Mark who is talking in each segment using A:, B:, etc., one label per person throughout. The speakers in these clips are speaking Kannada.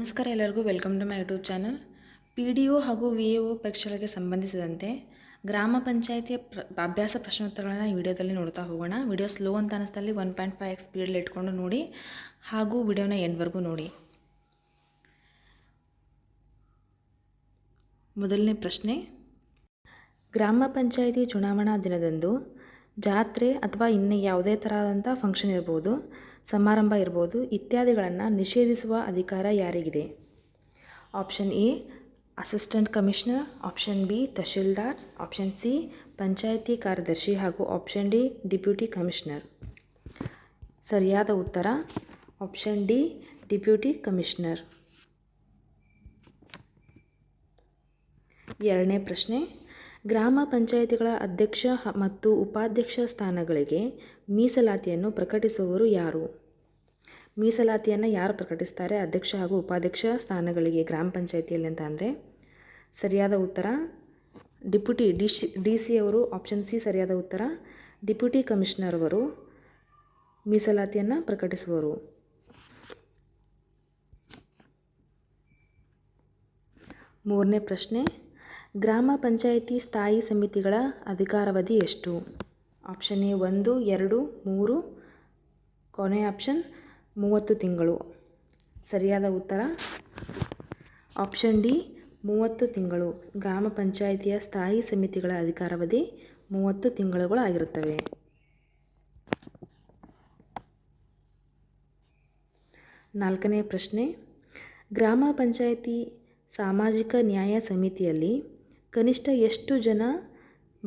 A: ನಮಸ್ಕಾರ ಎಲ್ಲರಿಗೂ welcome to my YouTube channel P D O ಹಾಗೂ ವಿ ಎ ಒ ಪರೀಕ್ಷೆಗಳಿಗೆ ಸಂಬಂಧಿಸಿದಂತೆ ಗ್ರಾಮ ಪಂಚಾಯಿತಿಯ ಪ್ರ ಅಭ್ಯಾಸ ಪ್ರಶ್ನೋತ್ತರಗಳನ್ನು ಈ ವಿಡಿಯೋದಲ್ಲಿ ನೋಡ್ತಾ ಹೋಗೋಣ ವಿಡಿಯೋ ಸ್ಲೋ ಅಂತ ಅನ್ನಿಸ್ತಲ್ಲಿ ಒನ್ ಪಾಯಿಂಟ್ ಫೈವ್ ಎಕ್ಸ್ ಸ್ಪೀಡಲ್ಲಿ ಇಟ್ಕೊಂಡು ನೋಡಿ ಹಾಗೂ ವಿಡಿಯೋನ ಎಂಡ್ವರೆಗೂ ನೋಡಿ ಮೊದಲನೇ ಪ್ರಶ್ನೆ ಗ್ರಾಮ ಪಂಚಾಯಿತಿ ಚುನಾವಣಾ ದಿನದಂದು ಜಾತ್ರೆ ಅಥವಾ ಇನ್ನು ಯಾವುದೇ ಥರದಂಥ ಫಂಕ್ಷನ್ ಇರ್ಬೋದು ಸಮಾರಂಭ ಇರ್ಬೋದು ಇತ್ಯಾದಿಗಳನ್ನು ನಿಷೇಧಿಸುವ ಅಧಿಕಾರ ಯಾರಿಗಿದೆ option A assistant commissioner option B tahsildar option C ಪಂಚಾಯಿತಿ ಕಾರ್ಯದರ್ಶಿ ಹಾಗೂ ಆಪ್ಷನ್ ಡಿ ಡಿಪ್ಯೂಟಿ ಕಮಿಷನರ್ ಸರಿಯಾದ ಉತ್ತರ ಆಪ್ಷನ್ ಡಿ ಡಿಪ್ಯೂಟಿ ಕಮಿಷನರ್ ಎರಡನೇ ಪ್ರಶ್ನೆ ಗ್ರಾಮ ಪಂಚಾಯಿತಿಗಳ ಅಧ್ಯಕ್ಷ ಮತ್ತು ಉಪಾಧ್ಯಕ್ಷ ಸ್ಥಾನಗಳಿಗೆ ಮೀಸಲಾತಿಯನ್ನು ಪ್ರಕಟಿಸುವವರು ಯಾರು ಮೀಸಲಾತಿಯನ್ನು ಯಾರು ಪ್ರಕಟಿಸ್ತಾರೆ ಅಧ್ಯಕ್ಷ ಹಾಗೂ ಉಪಾಧ್ಯಕ್ಷ ಸ್ಥಾನಗಳಿಗೆ ಗ್ರಾಮ ಪಂಚಾಯಿತಿಯಲ್ಲಿ ಅಂತ ಅಂದರೆ ಸರಿಯಾದ ಉತ್ತರ deputy D C D C ಅವರು ಆಪ್ಷನ್ ಸಿ ಸರಿಯಾದ ಉತ್ತರ ಡಿಪ್ಯೂಟಿ ಕಮಿಷನರ್ ಅವರು ಮೀಸಲಾತಿಯನ್ನು ಪ್ರಕಟಿಸುವರು ಮೂರನೇ ಪ್ರಶ್ನೆ ಗ್ರಾಮ ಪಂಚಾಯಿತಿ ಸ್ಥಾಯಿ ಸಮಿತಿಗಳ ಅಧಿಕಾರಾವಧಿ ಎಷ್ಟು ಆಪ್ಷನ್ ಎ ಒಂದು ಎರಡು ಮೂರು ಕೊನೆ ಆಪ್ಷನ್ ಮೂವತ್ತು ತಿಂಗಳು ಸರಿಯಾದ ಉತ್ತರ ಆಪ್ಷನ್ ಡಿ ಮೂವತ್ತು ತಿಂಗಳು ಗ್ರಾಮ ಪಂಚಾಯಿತಿಯ ಸ್ಥಾಯಿ ಸಮಿತಿಗಳ ಅಧಿಕಾರಾವಧಿ ಮೂವತ್ತು ತಿಂಗಳುಗಳು ಆಗಿರುತ್ತವೆ ನಾಲ್ಕನೇ ಪ್ರಶ್ನೆ ಗ್ರಾಮ ಪಂಚಾಯಿತಿ ಸಾಮಾಜಿಕ ನ್ಯಾಯ ಸಮಿತಿಯಲ್ಲಿ ಕನಿಷ್ಠ ಎಷ್ಟು ಜನ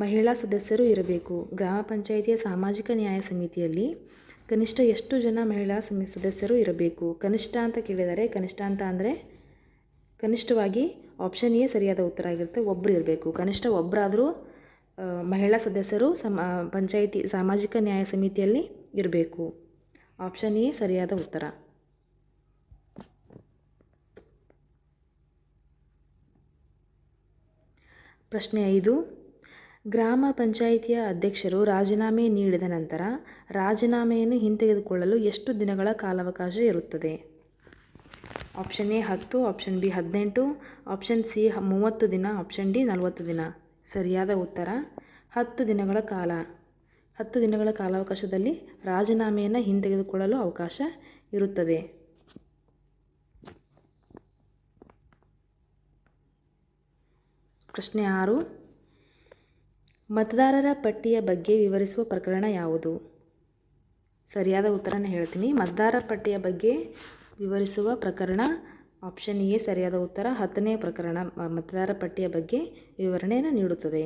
A: ಮಹಿಳಾ ಸದಸ್ಯರು ಇರಬೇಕು ಗ್ರಾಮ ಪಂಚಾಯಿತಿಯ ಸಾಮಾಜಿಕ ನ್ಯಾಯ ಸಮಿತಿಯಲ್ಲಿ ಕನಿಷ್ಠ ಎಷ್ಟು ಜನ ಮಹಿಳಾ ಸಮಿ ಸದಸ್ಯರು ಇರಬೇಕು ಕನಿಷ್ಠ ಅಂತ ಕೇಳಿದರೆ ಕನಿಷ್ಠ ಅಂತ ಅಂದರೆ ಕನಿಷ್ಠವಾಗಿ ಆಪ್ಷನ್ ಎ ಸರಿಯಾದ ಉತ್ತರ ಆಗಿರುತ್ತೆ ಒಬ್ಬರು ಇರಬೇಕು ಕನಿಷ್ಠ ಒಬ್ಬರಾದರೂ ಮಹಿಳಾ ಸದಸ್ಯರು ಸಮ ಪಂಚಾಯಿತಿ ಸಾಮಾಜಿಕ ನ್ಯಾಯ ಸಮಿತಿಯಲ್ಲಿ ಇರಬೇಕು ಆಪ್ಷನ್ ಎ ಸರಿಯಾದ ಉತ್ತರ ಪ್ರಶ್ನೆ ಐದು ಗ್ರಾಮ ಪಂಚಾಯಿತಿಯ ಅಧ್ಯಕ್ಷರು ರಾಜೀನಾಮೆ ನೀಡಿದ ನಂತರ ರಾಜೀನಾಮೆಯನ್ನು ಹಿಂತೆಗೆದುಕೊಳ್ಳಲು ಎಷ್ಟು ದಿನಗಳ ಕಾಲಾವಕಾಶ ಇರುತ್ತದೆ ಆಪ್ಷನ್ ಎ ಹತ್ತು ಆಪ್ಷನ್ ಬಿ ಹದಿನೆಂಟು ಆಪ್ಷನ್ ಸಿ ಮೂವತ್ತು ದಿನ ಆಪ್ಷನ್ ಡಿ ನಲವತ್ತು ದಿನ ಸರಿಯಾದ ಉತ್ತರ ಹತ್ತು ದಿನಗಳ ಕಾಲ ಹತ್ತು ದಿನಗಳ ಕಾಲಾವಕಾಶದಲ್ಲಿ ರಾಜೀನಾಮೆಯನ್ನು ಹಿಂತೆಗೆದುಕೊಳ್ಳಲು ಅವಕಾಶ ಇರುತ್ತದೆ ಪ್ರಶ್ನೆ ಆರು ಮತದಾರರ ಪಟ್ಟಿಯ ಬಗ್ಗೆ ವಿವರಿಸುವ ಪ್ರಕರಣ ಯಾವುದು ಸರಿಯಾದ ಉತ್ತರನ ಹೇಳ್ತೀನಿ ಮತದಾರ ಪಟ್ಟಿಯ ಬಗ್ಗೆ ವಿವರಿಸುವ ಪ್ರಕರಣ ಆಪ್ಷನ್ ಎ ಸರಿಯಾದ ಉತ್ತರ ಹತ್ತನೇ ಪ್ರಕರಣ ಮತದಾರ ಪಟ್ಟಿಯ ಬಗ್ಗೆ ವಿವರಣೆಯನ್ನು ನೀಡುತ್ತದೆ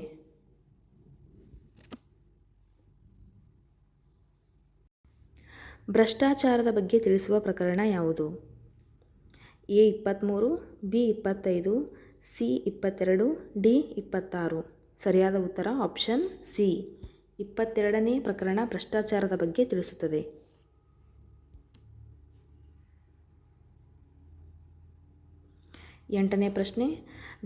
A: ಭ್ರಷ್ಟಾಚಾರದ ಬಗ್ಗೆ ತಿಳಿಸುವ ಪ್ರಕರಣ ಯಾವುದು ಎ ಇಪ್ಪತ್ತ್ಮೂರು ಬಿ ಇಪ್ಪತ್ತೈದು ಸಿ ಇಪ್ಪತ್ತೆರಡು ಡಿ ಇಪ್ಪತ್ತಾರು ಸರಿಯಾದ ಉತ್ತರ ಆಪ್ಷನ್ ಸಿ ಇಪ್ಪತ್ತೆರಡನೇ ಪ್ರಕರಣ ಭ್ರಷ್ಟಾಚಾರದ ಬಗ್ಗೆ ತಿಳಿಸುತ್ತದೆ ಎಂಟನೇ ಪ್ರಶ್ನೆ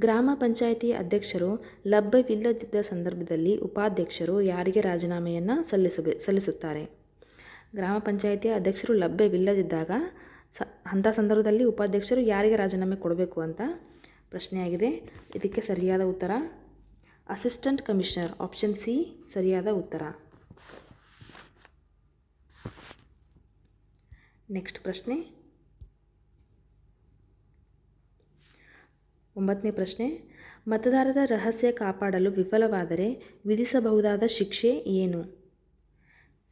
A: ಗ್ರಾಮ ಪಂಚಾಯಿತಿ ಅಧ್ಯಕ್ಷರು ಲಭ್ಯವಿಲ್ಲದಿದ್ದ ಸಂದರ್ಭದಲ್ಲಿ ಉಪಾಧ್ಯಕ್ಷರು ಯಾರಿಗೆ ರಾಜೀನಾಮೆಯನ್ನು ಸಲ್ಲಿಸಬೆ ಸಲ್ಲಿಸುತ್ತಾರೆ ಗ್ರಾಮ ಪಂಚಾಯಿತಿಯ ಅಧ್ಯಕ್ಷರು ಲಭ್ಯವಿಲ್ಲದಿದ್ದಾಗ ಸ ಅಂಥ ಸಂದರ್ಭದಲ್ಲಿ ಉಪಾಧ್ಯಕ್ಷರು ಯಾರಿಗೆ ರಾಜೀನಾಮೆ ಕೊಡಬೇಕು ಅಂತ ಪ್ರಶ್ನೆಯಾಗಿದೆ ಇದಕ್ಕೆ ಸರಿಯಾದ ಉತ್ತರ ಅಸಿಸ್ಟೆಂಟ್ ಕಮಿಷನರ್ ಆಪ್ಷನ್ ಸಿ ಸರಿಯಾದ ಉತ್ತರ ನೆಕ್ಸ್ಟ್ ಪ್ರಶ್ನೆ ಒಂಬತ್ತನೇ ಪ್ರಶ್ನೆ ಮತದಾರರ ರಹಸ್ಯ ಕಾಪಾಡಲು ವಿಫಲವಾದರೆ ವಿಧಿಸಬಹುದಾದ ಶಿಕ್ಷೆ ಏನು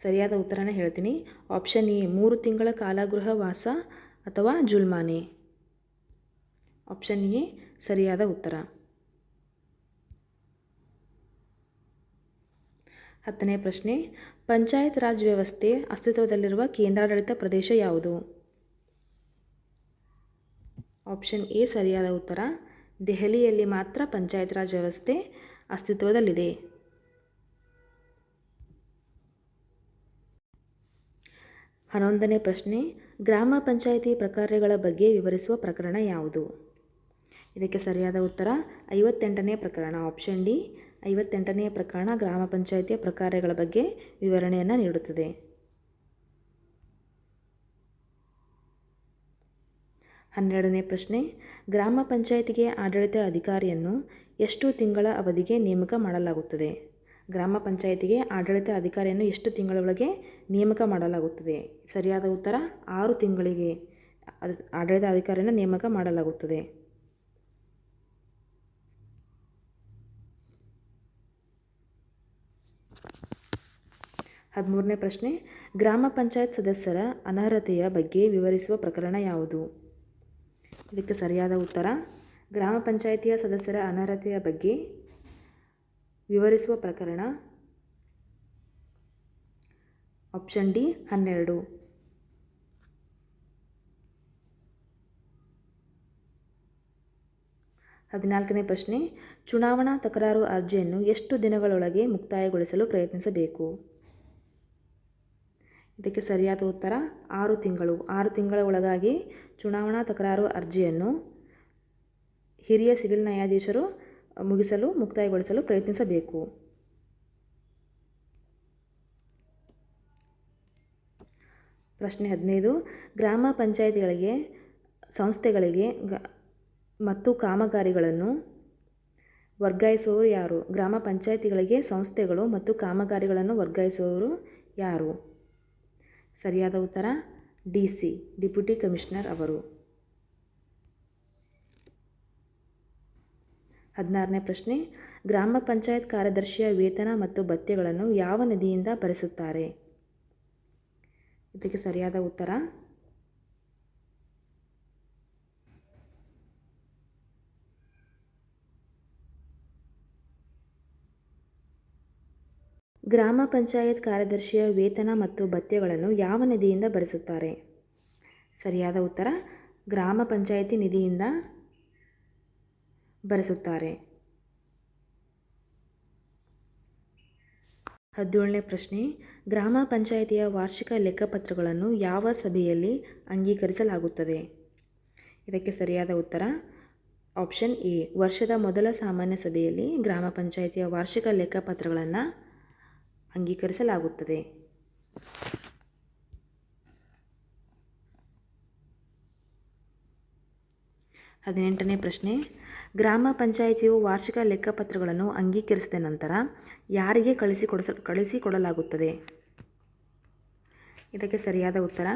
A: ಸರಿಯಾದ ಉತ್ತರನ ಹೇಳ್ತೀನಿ ಆಪ್ಷನ್ ಎ ಮೂರು ತಿಂಗಳ ಕಾಲಾಗೃಹ ವಾಸ ಅಥವಾ ಜುಲ್ಮಾನೆ ಆಪ್ಷನ್ ಎ ಸರಿಯಾದ ಉತ್ತರ ಹತ್ತನೇ ಪ್ರಶ್ನೆ ಪಂಚಾಯತ್ ರಾಜ್ ವ್ಯವಸ್ಥೆ ಅಸ್ತಿತ್ವದಲ್ಲಿರುವ ಕೇಂದ್ರಾಡಳಿತ ಪ್ರದೇಶ ಯಾವುದು ಆಪ್ಷನ್ ಎ ಸರಿಯಾದ ಉತ್ತರ ದೆಹಲಿಯಲ್ಲಿ ಮಾತ್ರ ಪಂಚಾಯತ್ ರಾಜ್ ವ್ಯವಸ್ಥೆ ಅಸ್ತಿತ್ವದಲ್ಲಿದೆ ಹನ್ನೊಂದನೇ ಪ್ರಶ್ನೆ ಗ್ರಾಮ ಪಂಚಾಯಿತಿ ಪ್ರಕಾರಗಳ ಬಗ್ಗೆ ವಿವರಿಸುವ ಪ್ರಕರಣ ಯಾವುದು ಇದಕ್ಕೆ ಸರಿಯಾದ ಉತ್ತರ ಐವತ್ತೆಂಟನೇ ಪ್ರಕರಣ ಆಪ್ಷನ್ ಡಿ ಐವತ್ತೆಂಟನೆಯ ಪ್ರಕರಣ ಗ್ರಾಮ ಪಂಚಾಯಿತಿಯ ಪ್ರಕಾರಗಳ ಬಗ್ಗೆ ವಿವರಣೆಯನ್ನು ನೀಡುತ್ತದೆ ಹನ್ನೆರಡನೇ ಪ್ರಶ್ನೆ ಗ್ರಾಮ ಪಂಚಾಯಿತಿಗೆ ಆಡಳಿತ ಅಧಿಕಾರಿಯನ್ನು ಎಷ್ಟು ತಿಂಗಳ ಅವಧಿಗೆ ನೇಮಕ ಮಾಡಲಾಗುತ್ತದೆ ಗ್ರಾಮ ಪಂಚಾಯಿತಿಗೆ ಆಡಳಿತ ಅಧಿಕಾರಿಯನ್ನು ಎಷ್ಟು ತಿಂಗಳೊಳಗೆ ನೇಮಕ ಮಾಡಲಾಗುತ್ತದೆ ಸರಿಯಾದ ಉತ್ತರ ಆರು ತಿಂಗಳಿಗೆ ಆಡಳಿತ ಅಧಿಕಾರಿಯನ್ನು ನೇಮಕ ಮಾಡಲಾಗುತ್ತದೆ ಹದಿಮೂರನೇ ಪ್ರಶ್ನೆ ಗ್ರಾಮ ಪಂಚಾಯತ್ ಸದಸ್ಯರ ಅನರ್ಹತೆಯ ಬಗ್ಗೆ ವಿವರಿಸುವ ಪ್ರಕರಣ ಯಾವುದು ಇದಕ್ಕೆ ಸರಿಯಾದ ಉತ್ತರ ಗ್ರಾಮ ಪಂಚಾಯಿತಿಯ ಸದಸ್ಯರ ಅನರ್ಹತೆಯ ಬಗ್ಗೆ ವಿವರಿಸುವ ಪ್ರಕರಣ ಆಪ್ಷನ್ ಡಿ ಹನ್ನೆರಡು ಹದಿನಾಲ್ಕನೇ ಪ್ರಶ್ನೆ ಚುನಾವಣಾ ತಕರಾರು ಅರ್ಜಿಯನ್ನು ಎಷ್ಟು ದಿನಗಳೊಳಗೆ ಮುಕ್ತಾಯಗೊಳಿಸಲು ಪ್ರಯತ್ನಿಸಬೇಕು ಇದಕ್ಕೆ ಸರಿಯಾದ ಉತ್ತರ ಆರು ತಿಂಗಳು ಆರು ತಿಂಗಳ ಒಳಗಾಗಿ ಚುನಾವಣಾ ತಕರಾರು ಅರ್ಜಿಯನ್ನು ಹಿರಿಯ ಸಿವಿಲ್ ನ್ಯಾಯಾಧೀಶರು ಮುಗಿಸಲು ಮುಕ್ತಾಯಗೊಳಿಸಲು ಪ್ರಯತ್ನಿಸಬೇಕು ಪ್ರಶ್ನೆ ಹದಿನೈದು ಗ್ರಾಮ ಪಂಚಾಯಿತಿಗಳಿಗೆ ಸಂಸ್ಥೆಗಳಿಗೆ ಮತ್ತು ಕಾಮಗಾರಿಗಳನ್ನು ವರ್ಗಾಯಿಸುವವರು ಯಾರು ಗ್ರಾಮ ಪಂಚಾಯಿತಿಗಳಿಗೆ ಸಂಸ್ಥೆಗಳು ಮತ್ತು ಕಾಮಗಾರಿಗಳನ್ನು ವರ್ಗಾಯಿಸುವವರು ಯಾರು ಸರಿಯಾದ ಉತ್ತರ ಡಿ ಸಿ ಡಿಪ್ಯುಟಿ ಕಮಿಷನರ್ ಅವರು ಹದಿನಾರನೇ ಪ್ರಶ್ನೆ ಗ್ರಾಮ ಪಂಚಾಯತ್ ಕಾರ್ಯದರ್ಶಿಯ ವೇತನ ಮತ್ತು ಭತ್ಯೆಗಳನ್ನು ಯಾವ ನದಿಯಿಂದ ಭರಿಸುತ್ತಾರೆ ಇದಕ್ಕೆ ಸರಿಯಾದ ಉತ್ತರ ಗ್ರಾಮ ಪಂಚಾಯತ್ ಕಾರ್ಯದರ್ಶಿಯ ವೇತನ ಮತ್ತು ಭತ್ಯಗಳನ್ನು ಯಾವ ನಿಧಿಯಿಂದ ಭರಿಸುತ್ತಾರೆ ಸರಿಯಾದ ಉತ್ತರ ಗ್ರಾಮ ಪಂಚಾಯಿತಿ ನಿಧಿಯಿಂದ ಭರಿಸುತ್ತಾರೆ ಹದಿನೇಳನೇ ಪ್ರಶ್ನೆ ಗ್ರಾಮ ಪಂಚಾಯಿತಿಯ ವಾರ್ಷಿಕ ಲೆಕ್ಕಪತ್ರಗಳನ್ನು ಯಾವ ಸಭೆಯಲ್ಲಿ ಅಂಗೀಕರಿಸಲಾಗುತ್ತದೆ ಇದಕ್ಕೆ ಸರಿಯಾದ ಉತ್ತರ ಆಪ್ಷನ್ ಎ ವರ್ಷದ ಮೊದಲ ಸಾಮಾನ್ಯ ಸಭೆಯಲ್ಲಿ ಗ್ರಾಮ ಪಂಚಾಯಿತಿಯ ವಾರ್ಷಿಕ ಲೆಕ್ಕಪತ್ರಗಳನ್ನು ಅಂಗೀಕರಿಸಲಾಗುತ್ತದೆ ಹದಿನೆಂಟನೇ ಪ್ರಶ್ನೆ ಗ್ರಾಮ ಪಂಚಾಯಿತಿಯು ವಾರ್ಷಿಕ ಲೆಕ್ಕಪತ್ರಗಳನ್ನು ಅಂಗೀಕರಿಸಿದ ನಂತರ ಯಾರಿಗೆ ಕಳಿಸಿಕೊಡಿಸ ಕಳಿಸಿಕೊಡಲಾಗುತ್ತದೆ ಇದಕ್ಕೆ ಸರಿಯಾದ ಉತ್ತರ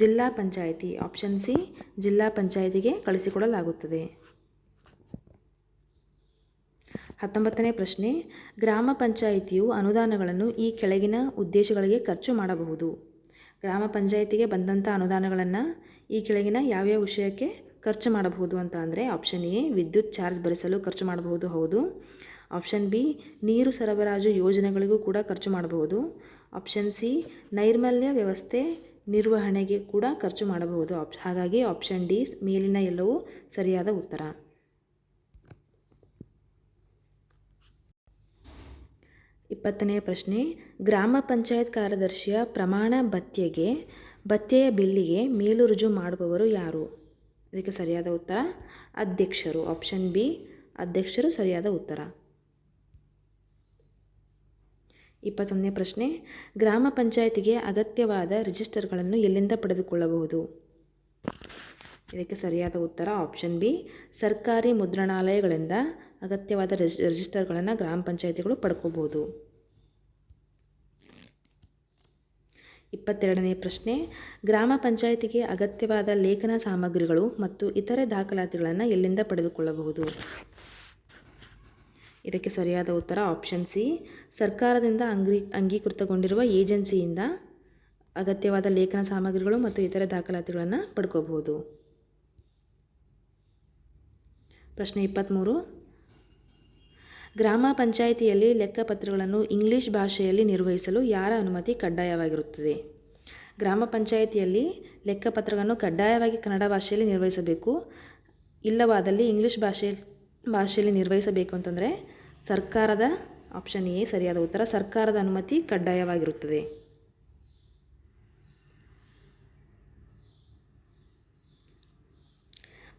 A: ಜಿಲ್ಲಾ ಪಂಚಾಯಿತಿ ಆಪ್ಷನ್ ಸಿ ಜಿಲ್ಲಾ ಪಂಚಾಯಿತಿಗೆ ಕಳಿಸಿಕೊಡಲಾಗುತ್ತದೆ ಹತ್ತೊಂಬತ್ತನೇ ಪ್ರಶ್ನೆ ಗ್ರಾಮ ಪಂಚಾಯಿತಿಯು ಅನುದಾನಗಳನ್ನು ಈ ಕೆಳಗಿನ ಉದ್ದೇಶಗಳಿಗೆ ಖರ್ಚು ಮಾಡಬಹುದು ಗ್ರಾಮ ಪಂಚಾಯಿತಿಗೆ ಬಂದಂಥ ಅನುದಾನಗಳನ್ನು ಈ ಕೆಳಗಿನ ಯಾವ್ಯಾವ ವಿಷಯಕ್ಕೆ ಖರ್ಚು ಮಾಡಬಹುದು ಅಂತ ಅಂದರೆ ಆಪ್ಷನ್ ಎ ವಿದ್ಯುತ್ ಚಾರ್ಜ್ ಭರಿಸಲು ಖರ್ಚು ಮಾಡಬಹುದು ಹೌದು ಆಪ್ಷನ್ ಬಿ ನೀರು ಸರಬರಾಜು ಯೋಜನೆಗಳಿಗೂ ಕೂಡ ಖರ್ಚು ಮಾಡಬಹುದು ಆಪ್ಷನ್ ಸಿ ನೈರ್ಮಲ್ಯ ವ್ಯವಸ್ಥೆ ನಿರ್ವಹಣೆಗೆ ಕೂಡ ಖರ್ಚು ಮಾಡಬಹುದು ಆಪ್ ಹಾಗಾಗಿ ಆಪ್ಷನ್ ಡಿ ಮೇಲಿನ ಎಲ್ಲವೂ ಸರಿಯಾದ ಉತ್ತರ ಇಪ್ಪತ್ತನೇ ಪ್ರಶ್ನೆ ಗ್ರಾಮ ಪಂಚಾಯತ್ ಕಾರ್ಯದರ್ಶಿಯ ಪ್ರಮಾಣ ಭತ್ಯೆಗೆ ಭತ್ಯೆಯ ಬಿಲ್ಲಿಗೆ ಮೇಲು ರುಜು ಮಾಡುವವರು ಯಾರು ಇದಕ್ಕೆ ಸರಿಯಾದ ಉತ್ತರ ಅಧ್ಯಕ್ಷರು ಆಪ್ಷನ್ ಬಿ ಅಧ್ಯಕ್ಷರು ಸರಿಯಾದ ಉತ್ತರ ಇಪ್ಪತ್ತೊಂದನೇ ಪ್ರಶ್ನೆ ಗ್ರಾಮ ಪಂಚಾಯತಿಗೆ ಅಗತ್ಯವಾದ ರಿಜಿಸ್ಟರ್ಗಳನ್ನು ಎಲ್ಲಿಂದ ಪಡೆದುಕೊಳ್ಳಬಹುದು ಇದಕ್ಕೆ ಸರಿಯಾದ ಉತ್ತರ ಆಪ್ಷನ್ ಬಿ ಸರ್ಕಾರಿ ಮುದ್ರಣಾಲಯಗಳಿಂದ ಅಗತ್ಯವಾದ ರಿಜ್ ರಿಜಿಸ್ಟರ್ಗಳನ್ನು ಗ್ರಾಮ ಪಂಚಾಯಿತಿಗಳು ಪಡ್ಕೋಬೋದು ಇಪ್ಪತ್ತೆರಡನೇ ಪ್ರಶ್ನೆ ಗ್ರಾಮ ಪಂಚಾಯಿತಿಗೆ ಅಗತ್ಯವಾದ ಲೇಖನ ಸಾಮಗ್ರಿಗಳು ಮತ್ತು ಇತರೆ ದಾಖಲಾತಿಗಳನ್ನು ಎಲ್ಲಿಂದ ಪಡೆದುಕೊಳ್ಳಬಹುದು ಇದಕ್ಕೆ ಸರಿಯಾದ ಉತ್ತರ ಆಪ್ಷನ್ ಸಿ ಸರ್ಕಾರದಿಂದ ಅಂಗೀ ಅಂಗೀಕೃತಗೊಂಡಿರುವ ಏಜೆನ್ಸಿಯಿಂದ ಅಗತ್ಯವಾದ ಲೇಖನ ಸಾಮಗ್ರಿಗಳು ಮತ್ತು ಇತರೆ ದಾಖಲಾತಿಗಳನ್ನು ಪಡ್ಕೋಬಹುದು ಪ್ರಶ್ನೆ ಇಪ್ಪತ್ತ್ಮೂರು ಗ್ರಾಮ ಪಂಚಾಯಿತಿಯಲ್ಲಿ ಲೆಕ್ಕಪತ್ರಗಳನ್ನು ಇಂಗ್ಲಿಷ್ ಭಾಷೆಯಲ್ಲಿ ನಿರ್ವಹಿಸಲು ಯಾರ ಅನುಮತಿ ಕಡ್ಡಾಯವಾಗಿರುತ್ತದೆ ಗ್ರಾಮ ಪಂಚಾಯಿತಿಯಲ್ಲಿ ಲೆಕ್ಕಪತ್ರಗಳನ್ನು ಕಡ್ಡಾಯವಾಗಿ ಕನ್ನಡ ಭಾಷೆಯಲ್ಲಿ ನಿರ್ವಹಿಸಬೇಕು ಇಲ್ಲವಾದಲ್ಲಿ ಇಂಗ್ಲಿಷ್ ಭಾಷೆ ಭಾಷೆಯಲ್ಲಿ ನಿರ್ವಹಿಸಬೇಕು ಅಂತಂದರೆ ಸರ್ಕಾರದ ಆಪ್ಷನ್ ಎ ಸರಿಯಾದ ಉತ್ತರ ಸರ್ಕಾರದ ಅನುಮತಿ ಕಡ್ಡಾಯವಾಗಿರುತ್ತದೆ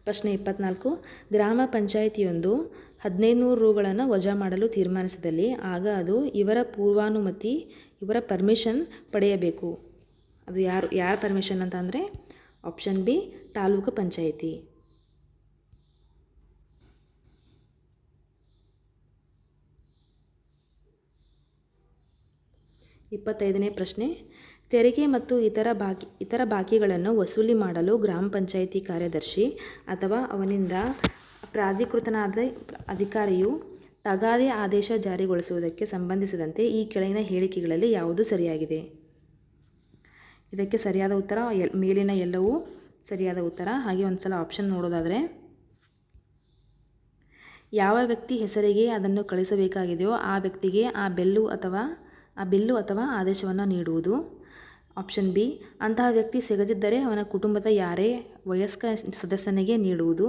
A: ಪ್ರಶ್ನೆ ಇಪ್ಪತ್ನಾಲ್ಕು ಗ್ರಾಮ ಪಂಚಾಯಿತಿಯೊಂದು ಹದಿನೈದು ನೂರು ರೂಗಳನ್ನು ವಜಾ ಮಾಡಲು ತೀರ್ಮಾನಿಸಿದಲ್ಲಿ ಆಗ ಅದು ಇವರ ಪೂರ್ವಾನುಮತಿ ಇವರ ಪರ್ಮಿಷನ್ ಪಡೆಯಬೇಕು ಅದು ಯಾರು ಯಾರ ಪರ್ಮಿಷನ್ ಅಂತ ಅಂದರೆ ಆಪ್ಷನ್ ಬಿ ತಾಲೂಕು ಪಂಚಾಯಿತಿ ಇಪ್ಪತ್ತೈದನೇ ಪ್ರಶ್ನೆ ತೆರಿಗೆ ಮತ್ತು ಇತರ ಬಾಕಿ ಇತರ ಬಾಕಿಗಳನ್ನು ವಸೂಲಿ ಮಾಡಲು ಗ್ರಾಮ ಪಂಚಾಯಿತಿ ಕಾರ್ಯದರ್ಶಿ ಅಥವಾ ಅವನಿಂದ ಪ್ರಾಧಿಕೃತನಾದ ಅಧಿಕಾರಿಯು ತಗಾದೆ ಆದೇಶ ಜಾರಿಗೊಳಿಸುವುದಕ್ಕೆ ಸಂಬಂಧಿಸಿದಂತೆ ಈ ಕೆಳಗಿನ ಹೇಳಿಕೆಗಳಲ್ಲಿ ಯಾವುದು ಸರಿಯಾಗಿದೆ ಇದಕ್ಕೆ ಸರಿಯಾದ ಉತ್ತರ ಮೇಲಿನ ಎಲ್ಲವೂ ಸರಿಯಾದ ಉತ್ತರ ಹಾಗೆ ಒಂದು ಸಲ ಆಪ್ಷನ್ ನೋಡೋದಾದರೆ ಯಾವ ವ್ಯಕ್ತಿ ಹೆಸರಿಗೆ ಅದನ್ನು ಕಳಿಸಬೇಕಾಗಿದೆಯೋ ಆ ವ್ಯಕ್ತಿಗೆ ಆ ಬೆಲ್ಲು ಅಥವಾ ಆ ಬಿಲ್ಲು ಅಥವಾ ಆದೇಶವನ್ನು ನೀಡುವುದು ಆಪ್ಷನ್ ಬಿ ಅಂತಹ ವ್ಯಕ್ತಿ ಸಿಗದಿದ್ದರೆ ಅವನ ಕುಟುಂಬದ ಯಾರೇ ವಯಸ್ಕ ಸದಸ್ಯನಿಗೆ ನೀಡುವುದು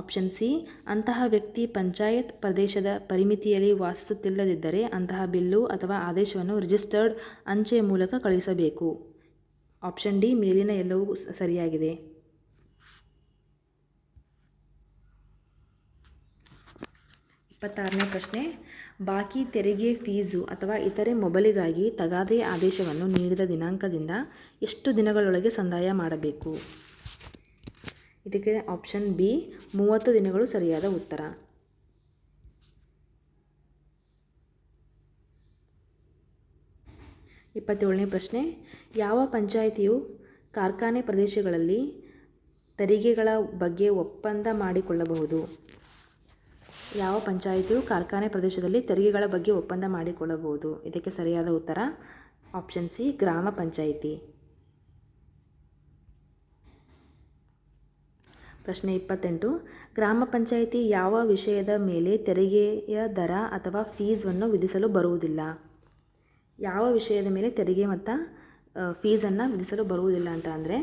A: ಆಪ್ಷನ್ ಸಿ ಅಂತಹ ವ್ಯಕ್ತಿ ಪಂಚಾಯತ್ ಪ್ರದೇಶದ ಪರಿಮಿತಿಯಲ್ಲಿ ವಾಸಿಸುತ್ತಿಲ್ಲದಿದ್ದರೆ ಅಂತಹ ಬಿಲ್ಲು ಅಥವಾ ಆದೇಶವನ್ನು ರಿಜಿಸ್ಟರ್ಡ್ ಅಂಚೆ ಮೂಲಕ ಕಳುಹಿಸಬೇಕು ಆಪ್ಷನ್ ಡಿ ಮೇಲಿನ ಎಲ್ಲವೂ ಸರಿಯಾಗಿದೆ ಇಪ್ಪತ್ತಾರನೇ ಪ್ರಶ್ನೆ ಬಾಕಿ ತೆರಿಗೆ ಫೀಸು ಅಥವಾ ಇತರೆ ಮೊಬೈಲಿಗಾಗಿ ತಗಾದೆ ಆದೇಶವನ್ನು ನೀಡಿದ ದಿನಾಂಕದಿಂದ ಎಷ್ಟು ದಿನಗಳೊಳಗೆ ಸಂದಾಯ ಮಾಡಬೇಕು ಇದಕ್ಕೆ ಆಪ್ಷನ್ ಬಿ ಮೂವತ್ತು ದಿನಗಳು ಸರಿಯಾದ ಉತ್ತರ ಇಪ್ಪತ್ತೇಳನೇ ಪ್ರಶ್ನೆ ಯಾವ ಪಂಚಾಯಿತಿಯು ಕಾರ್ಖಾನೆ ಪ್ರದೇಶಗಳಲ್ಲಿ ತೆರಿಗೆಗಳ ಬಗ್ಗೆ ಒಪ್ಪಂದ ಮಾಡಿಕೊಳ್ಳಬಹುದು ಯಾವ ಪಂಚಾಯಿತಿಯು ಕಾರ್ಖಾನೆ ಪ್ರದೇಶದಲ್ಲಿ ತೆರಿಗೆಗಳ ಬಗ್ಗೆ ಒಪ್ಪಂದ ಮಾಡಿಕೊಳ್ಳಬಹುದು ಇದಕ್ಕೆ ಸರಿಯಾದ ಉತ್ತರ ಆಪ್ಷನ್ ಸಿ ಗ್ರಾಮ ಪಂಚಾಯಿತಿ ಪ್ರಶ್ನೆ ಇಪ್ಪತ್ತೆಂಟು ಗ್ರಾಮ ಪಂಚಾಯಿತಿ ಯಾವ ವಿಷಯದ ಮೇಲೆ ತೆರಿಗೆಯ ದರ ಅಥವಾ ಫೀಸನ್ನು ವಿಧಿಸಲು ಬರುವುದಿಲ್ಲ ಯಾವ ವಿಷಯದ ಮೇಲೆ ತೆರಿಗೆ ಮತ್ತು ಫೀಸನ್ನು ವಿಧಿಸಲು ಬರುವುದಿಲ್ಲ ಅಂತ ಅಂದರೆ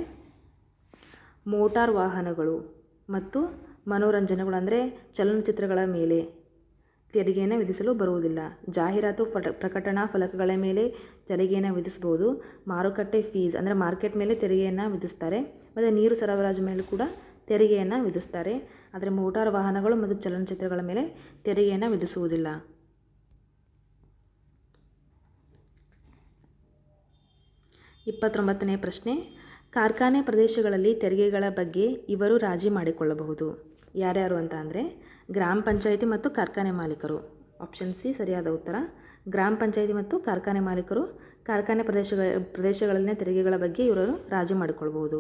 A: ಮೋಟಾರ್ ವಾಹನಗಳು ಮತ್ತು ಮನೋರಂಜನೆಗಳು ಅಂದರೆ ಚಲನಚಿತ್ರಗಳ ಮೇಲೆ ತೆರಿಗೆಯನ್ನು ವಿಧಿಸಲು ಬರುವುದಿಲ್ಲ ಜಾಹೀರಾತು ಫಟ ಪ್ರಕಟಣಾ ಫಲಕಗಳ ಮೇಲೆ ತೆರಿಗೆಯನ್ನು ವಿಧಿಸ್ಬೋದು ಮಾರುಕಟ್ಟೆ ಫೀಸ್ ಅಂದರೆ ಮಾರ್ಕೆಟ್ ಮೇಲೆ ತೆರಿಗೆಯನ್ನು ವಿಧಿಸ್ತಾರೆ ಮತ್ತು ನೀರು ಸರಬರಾಜು ಮೇಲೆ ಕೂಡ ತೆರಿಗೆಯನ್ನು ವಿಧಿಸ್ತಾರೆ ಆದರೆ ಮೋಟಾರ್ ವಾಹನಗಳು ಮತ್ತು ಚಲನಚಿತ್ರಗಳ ಮೇಲೆ ತೆರಿಗೆಯನ್ನು ವಿಧಿಸುವುದಿಲ್ಲ ಇಪ್ಪತ್ತೊಂಬತ್ತನೇ ಪ್ರಶ್ನೆ ಕಾರ್ಖಾನೆ ಪ್ರದೇಶಗಳಲ್ಲಿ ತೆರಿಗೆಗಳ ಬಗ್ಗೆ ಇವರು ರಾಜಿ ಮಾಡಿಕೊಳ್ಳಬಹುದು ಯಾರ್ಯಾರು ಅಂತ ಅಂದರೆ ಗ್ರಾಮ ಪಂಚಾಯಿತಿ ಮತ್ತು ಕಾರ್ಖಾನೆ ಮಾಲೀಕರು ಆಪ್ಷನ್ ಸಿ ಸರಿಯಾದ ಉತ್ತರ ಗ್ರಾಮ ಪಂಚಾಯಿತಿ ಮತ್ತು ಕಾರ್ಖಾನೆ ಮಾಲೀಕರು ಕಾರ್ಖಾನೆ ಪ್ರದೇಶಗಳ ಪ್ರದೇಶಗಳಲ್ಲಿನ ತೆರಿಗೆಗಳ ಬಗ್ಗೆ ಇವರು ರಾಜಿ ಮಾಡಿಕೊಳ್ಬಹುದು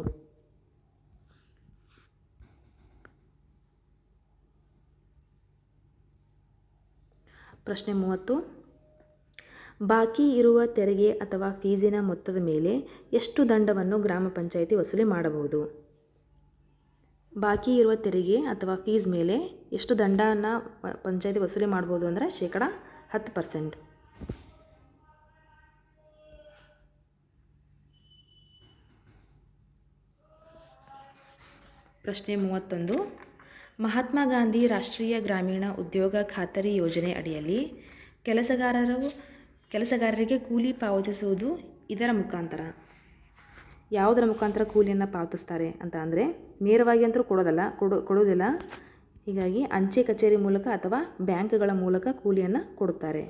A: ಪ್ರಶ್ನೆ ಮೂವತ್ತು ಬಾಕಿ ಇರುವ ತೆರಿಗೆ ಅಥವಾ ಫೀಸಿನ ಮೊತ್ತದ ಮೇಲೆ ಎಷ್ಟು ದಂಡವನ್ನು ಗ್ರಾಮ ಪಂಚಾಯಿತಿ ವಸೂಲಿ ಮಾಡಬಹುದು ಬಾಕಿ ಇರುವ ತೆರಿಗೆ ಅಥವಾ ಫೀಸ್ ಮೇಲೆ ಎಷ್ಟು ದಂಡವನ್ನು ಪಂಚಾಯಿತಿ ವಸೂಲಿ ಮಾಡ್ಬೋದು ಅಂದರೆ ಶೇಕಡ ಹತ್ತು ಪರ್ಸೆಂಟ್ ಪ್ರಶ್ನೆ ಮೂವತ್ತೊಂದು ಮಹಾತ್ಮ ಗಾಂಧಿ ರಾಷ್ಟ್ರೀಯ ಗ್ರಾಮೀಣ ಉದ್ಯೋಗ ಖಾತರಿ ಯೋಜನೆ ಅಡಿಯಲ್ಲಿ ಕೆಲಸಗಾರರು ಕೆಲಸಗಾರರಿಗೆ ಕೂಲಿ ಪಾವತಿಸುವುದು ಇದರ ಮುಖಾಂತರ ಯಾವುದರ ಮುಖಾಂತರ ಕೂಲಿಯನ್ನು ಪಾವತಿಸ್ತಾರೆ ಅಂತ ಅಂದರೆ ನೇರವಾಗಿ ಅಂತರೂ ಕೊಡೋದಲ್ಲ ಕೊಡು ಕೊಡೋದಿಲ್ಲ ಹೀಗಾಗಿ ಅಂಚೆ ಕಚೇರಿ ಮೂಲಕ ಅಥವಾ ಬ್ಯಾಂಕ್ಗಳ ಮೂಲಕ ಕೂಲಿಯನ್ನು ಕೊಡುತ್ತಾರೆ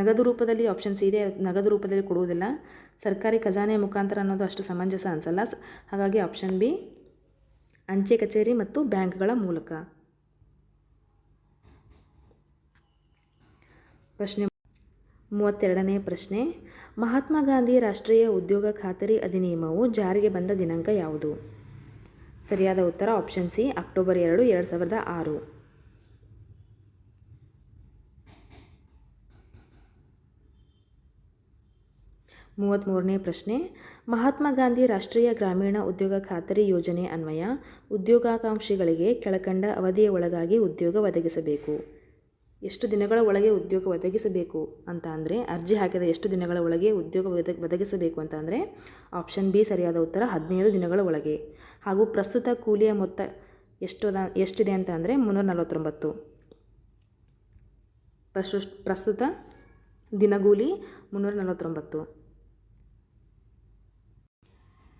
A: ನಗದು ರೂಪದಲ್ಲಿ ಆಪ್ಷನ್ಸ್ ಇದೆ ನಗದು ರೂಪದಲ್ಲಿ ಕೊಡುವುದಿಲ್ಲ ಸರ್ಕಾರಿ ಖಜಾನೆ ಮುಖಾಂತರ ಅನ್ನೋದು ಅಷ್ಟು ಸಮಂಜಸ ಅನಿಸಲ್ಲ ಹಾಗಾಗಿ ಆಪ್ಷನ್ ಬಿ ಅಂಚೆ ಕಚೇರಿ ಮತ್ತು ಬ್ಯಾಂಕ್ಗಳ ಮೂಲಕ ಪ್ರಶ್ನೆ ಮೂವತ್ತೆರಡನೇ ಪ್ರಶ್ನೆ ಮಹಾತ್ಮ ಗಾಂಧಿ ರಾಷ್ಟ್ರೀಯ ಉದ್ಯೋಗ ಖಾತರಿ ಅಧಿನಿಯಮವು ಜಾರಿಗೆ ಬಂದ ದಿನಾಂಕ ಯಾವುದು ಸರಿಯಾದ ಉತ್ತರ ಆಪ್ಷನ್ ಸಿ ಅಕ್ಟೋಬರ್ ಎರಡು ಎರಡು ಸಾವಿರದ ಆರು ಮೂವತ್ತ್ಮೂರನೇ ಪ್ರಶ್ನೆ ಮಹಾತ್ಮ ಗಾಂಧಿ ರಾಷ್ಟ್ರೀಯ ಗ್ರಾಮೀಣ ಉದ್ಯೋಗ ಖಾತರಿ ಯೋಜನೆ ಅನ್ವಯ ಉದ್ಯೋಗಾಕಾಂಕ್ಷಿಗಳಿಗೆ ಕೆಳಕಂಡ ಅವಧಿಯ ಒಳಗಾಗಿ ಉದ್ಯೋಗ ಒದಗಿಸಬೇಕು ಎಷ್ಟು ದಿನಗಳ ಒಳಗೆ ಉದ್ಯೋಗ ಒದಗಿಸಬೇಕು ಅಂತ ಅಂದರೆ ಅರ್ಜಿ ಹಾಕಿದ ಎಷ್ಟು ದಿನಗಳ ಒಳಗೆ ಉದ್ಯೋಗ ಒದಗಿಸಬೇಕು ಅಂತ ಅಂದರೆ ಆಪ್ಷನ್ ಬಿ ಸರಿಯಾದ ಉತ್ತರ ಹದಿನೈದು ದಿನಗಳ ಒಳಗೆ ಹಾಗೂ ಪ್ರಸ್ತುತ ಕೂಲಿಯ ಮೊತ್ತ ಎಷ್ಟು ಎಷ್ಟಿದೆ ಅಂತ ಅಂದರೆ ಮುನ್ನೂರ ನಲವತ್ತೊಂಬತ್ತು ಪ್ರಸ್ತುತ ದಿನಗೂಲಿ ಮುನ್ನೂರ ನಲವತ್ತೊಂಬತ್ತು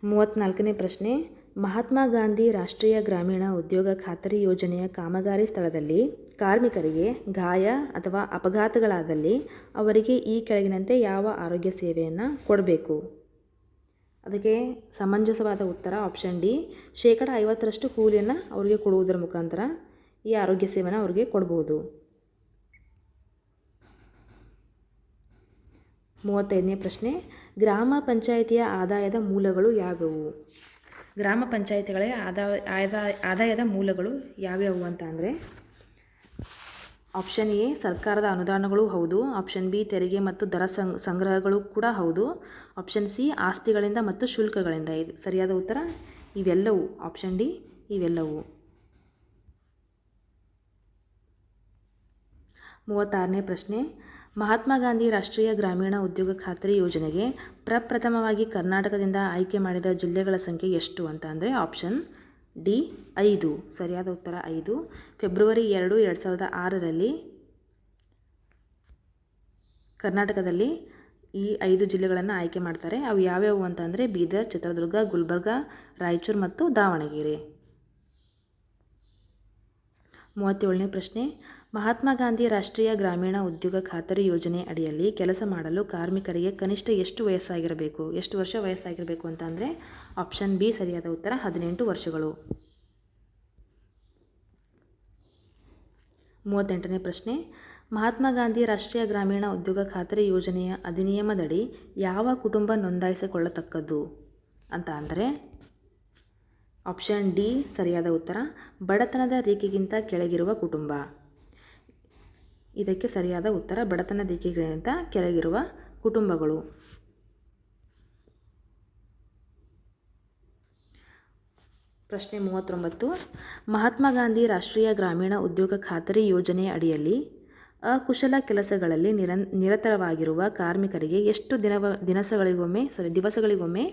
A: ಮೂವತ್ತ್ನಾಲ್ಕನೇ ಪ್ರಶ್ನೆ ಮಹಾತ್ಮ ಗಾಂಧಿ ರಾಷ್ಟ್ರೀಯ ಗ್ರಾಮೀಣ ಉದ್ಯೋಗ ಖಾತರಿ ಯೋಜನೆಯ ಕಾಮಗಾರಿ ಸ್ಥಳದಲ್ಲಿ ಕಾರ್ಮಿಕರಿಗೆ ಗಾಯ ಅಥವಾ ಅಪಘಾತಗಳಾದಲ್ಲಿ ಅವರಿಗೆ ಈ ಕೆಳಗಿನಂತೆ ಯಾವ ಆರೋಗ್ಯ ಸೇವೆಯನ್ನು ಕೊಡಬೇಕು ಅದಕ್ಕೆ ಸಮಂಜಸವಾದ ಉತ್ತರ ಆಪ್ಷನ್ ಡಿ ಶೇಕಡ ಐವತ್ತರಷ್ಟು ಕೂಲಿಯನ್ನು ಅವರಿಗೆ ಕೊಡುವುದರ ಮುಖಾಂತರ ಈ ಆರೋಗ್ಯ ಸೇವೆಯನ್ನು ಅವರಿಗೆ ಕೊಡ್ಬೋದು ಮೂವತ್ತೈದನೇ ಪ್ರಶ್ನೆ ಗ್ರಾಮ ಪಂಚಾಯಿತಿಯ ಆದಾಯದ ಮೂಲಗಳು ಯಾವುವು ಗ್ರಾಮ ಪಂಚಾಯಿತಿಗಳ ಆದಾಯ ಆದಾಯದ ಮೂಲಗಳು ಯಾವ್ಯಾವು ಅಂತ ಅಂದರೆ ಆಪ್ಷನ್ ಎ ಸರ್ಕಾರದ ಅನುದಾನಗಳು ಹೌದು ಆಪ್ಷನ್ ಬಿ ತೆರಿಗೆ ಮತ್ತು ದರ ಸಂಗ್ರಹಗಳು ಕೂಡ ಹೌದು ಆಪ್ಷನ್ ಸಿ ಆಸ್ತಿಗಳಿಂದ ಮತ್ತು ಶುಲ್ಕಗಳಿಂದ ಇದು ಸರಿಯಾದ ಉತ್ತರ ಇವೆಲ್ಲವೂ ಆಪ್ಷನ್ ಡಿ ಇವೆಲ್ಲವೂ ಮೂವತ್ತಾರನೇ ಪ್ರಶ್ನೆ ಮಹಾತ್ಮ ಗಾಂಧಿ ರಾಷ್ಟ್ರೀಯ ಗ್ರಾಮೀಣ ಉದ್ಯೋಗ ಖಾತ್ರಿ ಯೋಜನೆಗೆ ಪ್ರಪ್ರಥಮವಾಗಿ ಕರ್ನಾಟಕದಿಂದ ಆಯ್ಕೆ ಮಾಡಿದ ಜಿಲ್ಲೆಗಳ ಸಂಖ್ಯೆ ಎಷ್ಟು ಅಂತ ಅಂದರೆ ಆಪ್ಷನ್ ಡಿ ಐದು ಸರಿಯಾದ ಉತ್ತರ ಐದು ಫೆಬ್ರವರಿ ಎರಡು ಎರಡು ಸಾವಿರದ ಆರರಲ್ಲಿ ಕರ್ನಾಟಕದಲ್ಲಿ ಈ ಐದು ಜಿಲ್ಲೆಗಳನ್ನು ಆಯ್ಕೆ ಮಾಡ್ತಾರೆ ಅವು ಯಾವ್ಯಾವು ಅಂತಂದರೆ ಬೀದರ್ ಚಿತ್ರದುರ್ಗ ಗುಲ್ಬರ್ಗ ರಾಯಚೂರು ಮತ್ತು ದಾವಣಗೆರೆ ಮೂವತ್ತೇಳನೇ ಪ್ರಶ್ನೆ ಮಹಾತ್ಮ ಗಾಂಧಿ ರಾಷ್ಟ್ರೀಯ ಗ್ರಾಮೀಣ ಉದ್ಯೋಗ ಖಾತರಿ ಯೋಜನೆ ಅಡಿಯಲ್ಲಿ ಕೆಲಸ ಮಾಡಲು ಕಾರ್ಮಿಕರಿಗೆ ಕನಿಷ್ಠ ಎಷ್ಟು ವಯಸ್ಸಾಗಿರಬೇಕು ಎಷ್ಟು ವರ್ಷ ವಯಸ್ಸಾಗಿರಬೇಕು ಅಂದರೆ ಆಪ್ಷನ್ ಬಿ ಸರಿಯಾದ ಉತ್ತರ ಹದಿನೆಂಟು ವರ್ಷಗಳು ಮೂವತ್ತೆಂಟನೇ ಪ್ರಶ್ನೆ ಮಹಾತ್ಮ ಗಾಂಧಿ ರಾಷ್ಟ್ರೀಯ ಗ್ರಾಮೀಣ ಉದ್ಯೋಗ ಖಾತರಿ ಯೋಜನೆಯ ಅಧಿನಿಯಮದಡಿ ಯಾವ ಕುಟುಂಬ ನೋಂದಾಯಿಸಿಕೊಳ್ಳತಕ್ಕದ್ದು ಅಂತ ಅಂದರೆ ಆಪ್ಷನ್ ಡಿ ಸರಿಯಾದ ಉತ್ತರ ಬಡತನದ ರೇಖೆಗಿಂತ ಕೆಳಗಿರುವ ಕುಟುಂಬ ಇದಕ್ಕೆ ಸರಿಯಾದ ಉತ್ತರ ಬಡತನ ರೇಖೆಗಳಿಂದ ಕೆಳಗಿರುವ ಕುಟುಂಬಗಳು ಪ್ರಶ್ನೆ ಮೂವತ್ತೊಂಬತ್ತು ಮಹಾತ್ಮ ಗಾಂಧಿ ರಾಷ್ಟ್ರೀಯ ಗ್ರಾಮೀಣ ಉದ್ಯೋಗ ಖಾತರಿ ಯೋಜನೆ ಅಡಿಯಲ್ಲಿ ಅಕುಶಲ ಕೆಲಸಗಳಲ್ಲಿ ನಿರ ನಿರತರವಾಗಿರುವ ಕಾರ್ಮಿಕರಿಗೆ ಎಷ್ಟು ದಿನವ ದಿನಸಗಳಿಗೊಮ್ಮೆ ಸಾರಿ ದಿವಸಗಳಿಗೊಮ್ಮೆ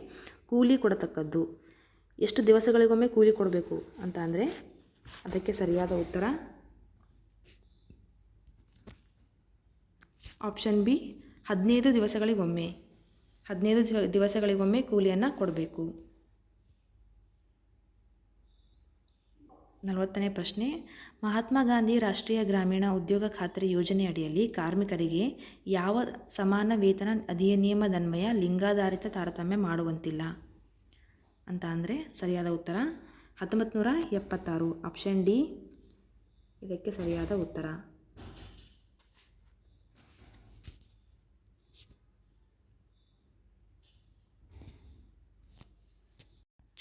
A: ಕೂಲಿ ಕೊಡತಕ್ಕದ್ದು ಎಷ್ಟು ದಿವಸಗಳಿಗೊಮ್ಮೆ ಕೂಲಿ ಕೊಡಬೇಕು ಅಂತ ಅಂದರೆ ಅದಕ್ಕೆ ಸರಿಯಾದ ಉತ್ತರ ಆಪ್ಷನ್ ಬಿ ಹದಿನೈದು ದಿವಸಗಳಿಗೊಮ್ಮೆ ಹದಿನೈದು ದಿವಸಗಳಿಗೊಮ್ಮೆ ಕೂಲಿಯನ್ನು ಕೊಡಬೇಕು ನಲವತ್ತನೇ ಪ್ರಶ್ನೆ ಮಹಾತ್ಮ ಗಾಂಧಿ ರಾಷ್ಟ್ರೀಯ ಗ್ರಾಮೀಣ ಉದ್ಯೋಗ ಖಾತ್ರಿ ಯೋಜನೆ ಅಡಿಯಲ್ಲಿ ಕಾರ್ಮಿಕರಿಗೆ ಯಾವ ಸಮಾನ ವೇತನ ಅಧಿನಿಯಮದನ್ವಯ ಲಿಂಗಾಧಾರಿತ ತಾರತಮ್ಯ ಮಾಡುವಂತಿಲ್ಲ ಅಂತ ಅಂದರೆ ಸರಿಯಾದ ಉತ್ತರ ಹತ್ತೊಂಬತ್ತು ನೂರ ಎಪ್ಪತ್ತಾರು ಆಪ್ಷನ್ ಡಿ ಇದಕ್ಕೆ ಸರಿಯಾದ ಉತ್ತರ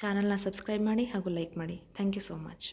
A: ಚಾನಲ್ನ ಸಬ್ಸ್ಕ್ರೈಬ್ ಮಾಡಿ ಹಾಗೂ ಲೈಕ್ ಮಾಡಿ ಥ್ಯಾಂಕ್ ಯು ಸೋ ಮಚ್